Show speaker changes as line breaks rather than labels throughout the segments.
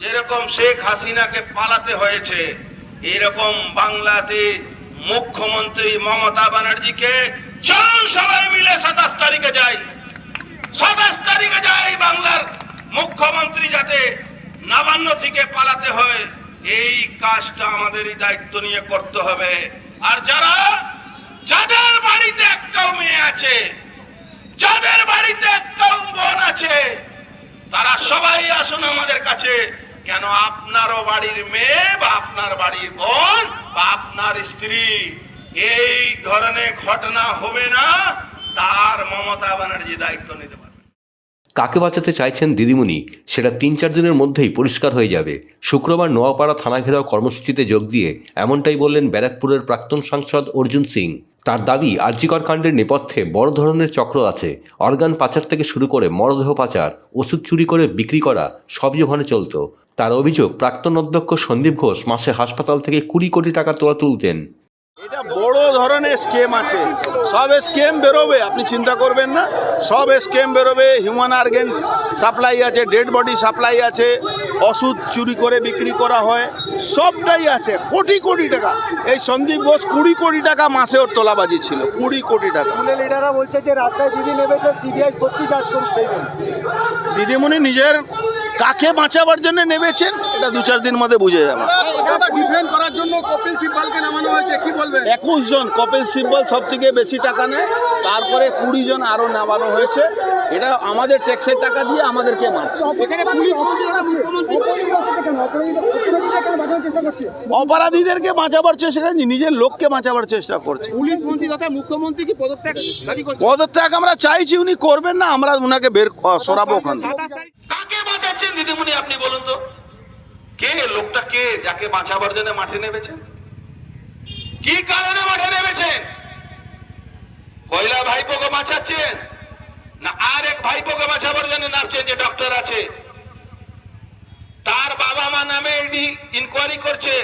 যেরকম শেখ হাসিনাকে পালাতে হয়েছে, এরকম বাংলাতে মুখ্যমন্ত্রী মমতা ব্যানার্জিকে চলুন সবাই মিলে সাতাশ তারিখে যাই। সাতাশ তারিখে যাই বাংলার মুখ্যমন্ত্রী যাতে নবান্ন থেকে পালাতে হয়, এই কাজটা আমাদেরই দায়িত্ব নিয়ে করতে হবে। আর যারা, যাদের বাড়িতে একটাও মেয়ে আছে, যাদের বাড়িতে একটাও বোন আছে, তারা সবাই আসুন আমাদের কাছে। কেন আপনারও বাড়ির মেয়ে বা আপনার বাড়ির বোন বা আপনার স্ত্রী? এই ধরনের ঘটনা হবে না। তার মমতা ব্যানার্জি দায়িত্ব নিতে পারবে।
কাকে বাঁচাতে চাইছেন দিদিমণি? সেটা তিন চার দিনের মধ্যেই পরিষ্কার হয়ে যাবে। শুক্রবার নোয়াপাড়া থানা ঘেরাও কর্মসূচিতে যোগ দিয়ে এমনটাই বললেন ব্যারাকপুরের প্রাক্তন সাংসদ অর্জুন সিং। তার দাবি, আর্জিকর কাণ্ডের নেপথ্যে বড় ধরনের চক্র আছে। অর্গান পাচার থেকে শুরু করে মরদেহ পাচার, ওষুধ চুরি করে বিক্রি করা সবই ওখানে চলত। তার অভিযোগ, প্রাক্তন অধ্যক্ষ সন্দীপ ঘোষ মাসে হাসপাতাল থেকে কুড়ি কোটি টাকা তোলা তুলতেন।
এটা বড় ধরনের স্কেম আছে। সব স্কেম বেরোবে আপনি চিন্তা করবেন না। সব স্কেম বেরোবে হিউম্যান আর্গেন্স সাপ্লাই আছে ডেড বডি সাপ্লাই আছে ওষুধ চুরি করে বিক্রি করা হয় সবটাই আছে কোটি কোটি টাকা। এই সন্দীপ ঘোষ কুড়ি কোটি টাকা মাসে ওর তোলাবাজি ছিল কুড়ি কোটি টাকা।
লিডাররা বলছে যে রাস্তায় দিদি নেমেছে সিবিআই সত্যি যাচ করুক সেই
দিদিমণি নিজের কাকে বাঁচাবার জন্য নেমেছেন এটা দু চার দিন মধ্যে বুঝে যাবে।
ডিফেন্ড করার জন্য কপিল সিব্বালকে নামানো হয়েছে কি বলবেন?
একুশ জন কপিল সিব্বল সব থেকে বেশি টাকা নেয় তারপরে কুড়ি জন আরও নামানো হয়েছে। এটা আমাদের ট্যাক্সের টাকা দিয়ে আমাদেরকে মারছে।
এখানে পুলিশ মুখ্যমন্ত্রী চেষ্টা
অপরাধীদেরকে বাঁচাবার চেষ্টা করছি নিজের লোককে বাঁচাবার চেষ্টা করছে।
পুলিশ মন্ত্রী তথা মুখ্যমন্ত্রী কি পদত্যাগ
পদত্যাগ আমরা চাইছি উনি করবেন না আমরা উনাকে বের সরাবো ওখান থেকে।
দিদিমণি আপনি বলুন তো? কে? লোকটা কে? যাকে বাঁচাবার জন্য মাঠে নেমেছেন কি কারণে মাঠে নেমেছেন? কয়লা ভাইপোকে বাঁচাচ্ছেন? না, আর এক ভাইপোকে বাঁচাবার জন্য নামছেন যে ডক্টর আছে। তার বাবা মা নামে ইডি ইনকোয়ারি করছে।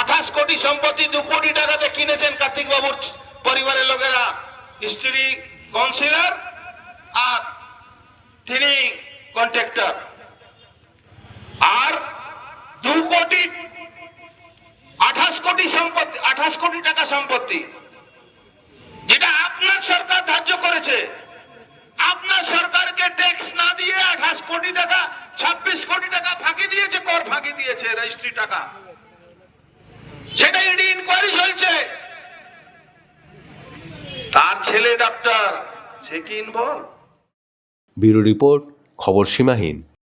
আঠাশ কোটি সম্পত্তি, দু কোটি টাকাতে কিনেছেন কার্তিক বাবুর পরিবারের লোকেরা। স্ত্রী কাউন্সিলর আর তিনি কন্ট্রাক্টর। আর দু কোটি, আঠাশ কোটি সম্পত্তি, আঠাশ কোটি টাকা সম্পত্তি, যেটা আপনার সরকার ধার্য করেছে। আপনার সরকারকে ট্যাক্স না দিয়ে আঠাশ কোটি টাকা, ছাব্বিশ কোটি টাকা ফাঁকি দিয়েছে, কর ফাঁকি দিয়েছে রেজিস্ট্রি টাকা। সেটা ইডি ইনকোয়ারি চলছে। তার ছেলে ডাক্তার সে কি ইনভলভ
ব্যুরো রিপোর্ট খবর সীমাহীন।